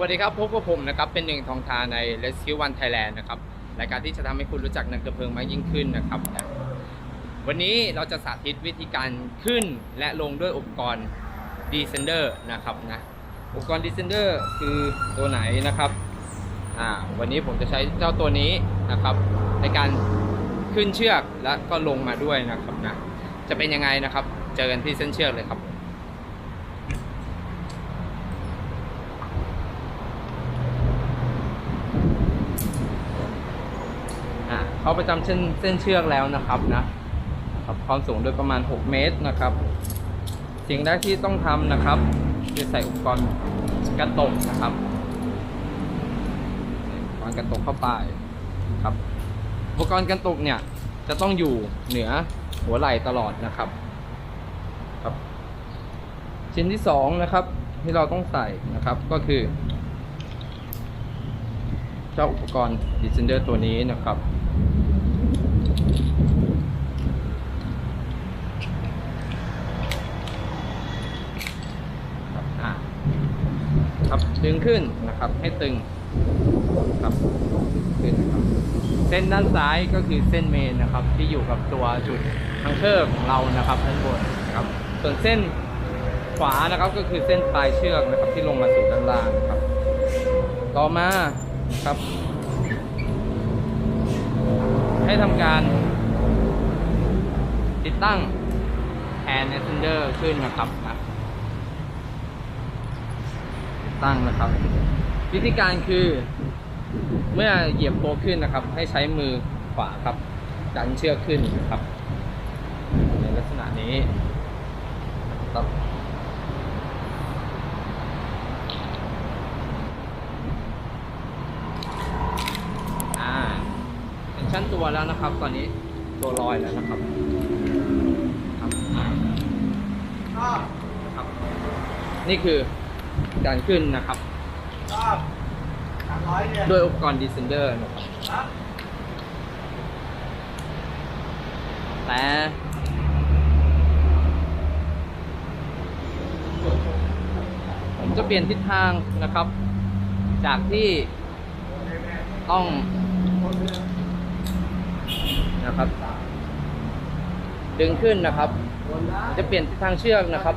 วัสดีครับ พบกับผมนะครับ เป็นหนึ่งทองทาใน Rescue One Thailand นะครับ รายการที่จะทำให้คุณรู้จักนักดับเพลิงมากยิ่งขึ้นนะครับ วันนี้เราจะสาธิตวิธีการขึ้นและลงด้วยอุปกรณ์ Descender นะครับนะ อุปกรณ์ Descender คือตัวไหนนะครับ อ่า วันนี้ผมจะใช้เจ้าตัวนี้นะครับ ในการขึ้นเชือกและก็ลงมาด้วยนะครับนะ จะเป็นยังไงนะครับ เจอกันที่เส้นเชือกเลยครับ อะ เขาประจำเส้นเส้นเชือกแล้วนะครับนะครับความสูงโดยประมาณ 6 เมตรนะครับ สิ่งแรกที่ต้องทำนะครับคือใส่อุปกรณ์กระตกนะครับอุปกรณ์กระตกเข้าไปครับอุปกรณ์กระตกเนี่ยจะต้องอยู่เหนือหัวไหล่ตลอดนะครับครับ ชิ้นที่สองนะครับ ที่เราต้องใส่นะครับก็คือ เจ้าอุปกรณ์ Descender ตัวนี้นะครับอะครับดึง ขึ้นนะครับ ให้ตึงครับขึ้นนะครับ เส้นด้านซ้ายก็คือเส้นเมนนะครับ ที่อยู่กับตัวจุดทังเชอร์ของเรานะครับด้านบนนะครับ ส่วนเส้นขวานะครับก็คือเส้นปลายเชือกนะครับ ที่ลงมาสู่ด้านล่างนะครับ ต่อมาครับ ให้ทำการ ติดตั้งแทนเนสเซนเดอร์ขึ้นนะครับนะ ตั้งนะครับ วิธีการคือเมื่อเหยียบโบขึ้นนะครับ ให้ใช้มือขวาครับ ดันเชือกขึ้นนะครับ ในลักษณะนี้ครับอ่าเป็นชั้นตัวแล้วนะครับ ตอนนี้ตัวลอยแล้วนะครับครับครับนี่คือ การขึ้นนะครับด้วยอุปกรณ์ Descender นะครับแต่ผมจะเปลี่ยนทิศทางนะครับ จากที่ต้องนะครับ ดึงขึ้นนะครับ จะเปลี่ยนทิศทางเชือกนะครับ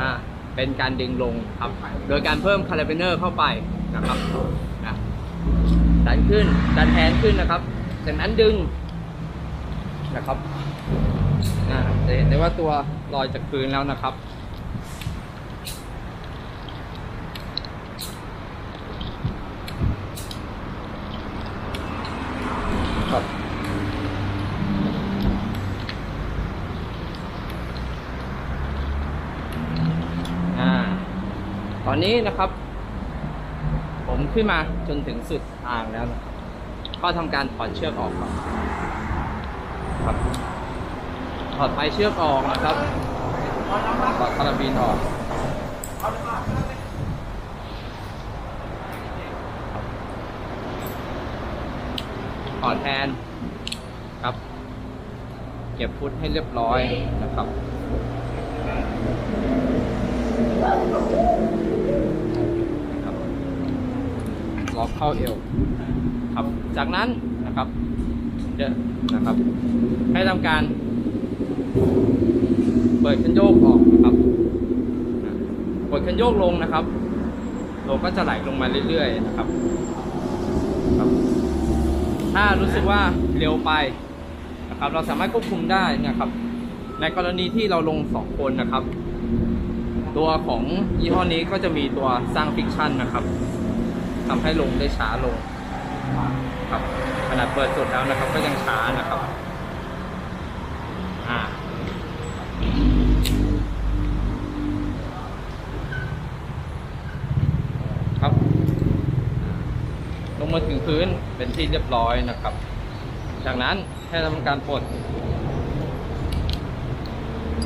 อ่า เป็นการดึงลงครับ โดยการเพิ่มคาราเบเนอร์เข้าไปนะครับนะดันขึ้น ดันแทนขึ้นนะครับ จากนั้นดึงนะครับจะเห็นได้ว่าตัวลอยจากพื้นแล้วนะครับครับ อ่า ตอ นี้นะครับ ผมขึ้นมาจนถึงสุดทางแล้วนะครับก็ทำการถอนเชือกออกครับ ถอดปลายเชือกออกนะครับถอดคาราบีนออกถอดแทนครับ เก็บฟุตให้เรียบร้อยนะครับ ล็อกเข้าเอวครับ จากนั้นนะครับจะนะครับ ให้ทำการ เปิดคันโยกออกนะครับกดคันโยกลงนะครับโลก็จะไหลลงมาเรื่อยๆนะครับครับ ถ้ารู้สึกว่าเร็วไปนะครับ เราสามารถควบคุมได้นะครับ ในกรณีที่เราลงสองคนนะครับ ตัวของยี่ห้อนี้ก็จะมีตัวสร้างฟิกชันนะครับ ทำให้ลงได้ช้าลงครับขนาดเปิดสุดแล้วนะครับ ก็ยังช้านะครับอ่าครับ ลงมาถึงพื้นเป็นที่เรียบร้อยนะครับ จากนั้นให้ทำการปลด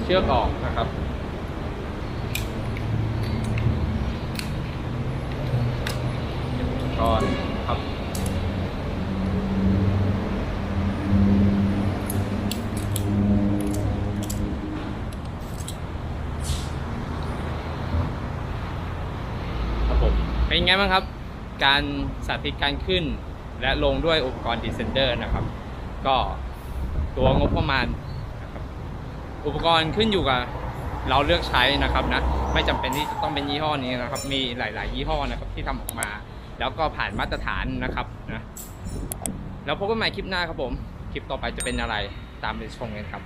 เชือกออกนะครับ ก่อนครับครับผมเป็นไงบ้างครับ การสาธิตการขึ้น และลงด้วยอุปกรณ์ดีเซนเดอร์นะครับ ก็ตัวงบประมาณอุปกรณ์ขึ้นอยู่กับเราเลือกใช้นะครับนะไม่จำเป็นที่จะต้องเป็นยี่ห้อนี้นะครับ มีหลาย ๆ ยี่ห้อนะครับที่ทำออกมา แล้วก็ผ่านมาตรฐานนะครับนะแล้วพบกันใหม่คลิปหน้าครับผม คลิปต่อไปจะเป็นอะไรตามไปชมกันครับ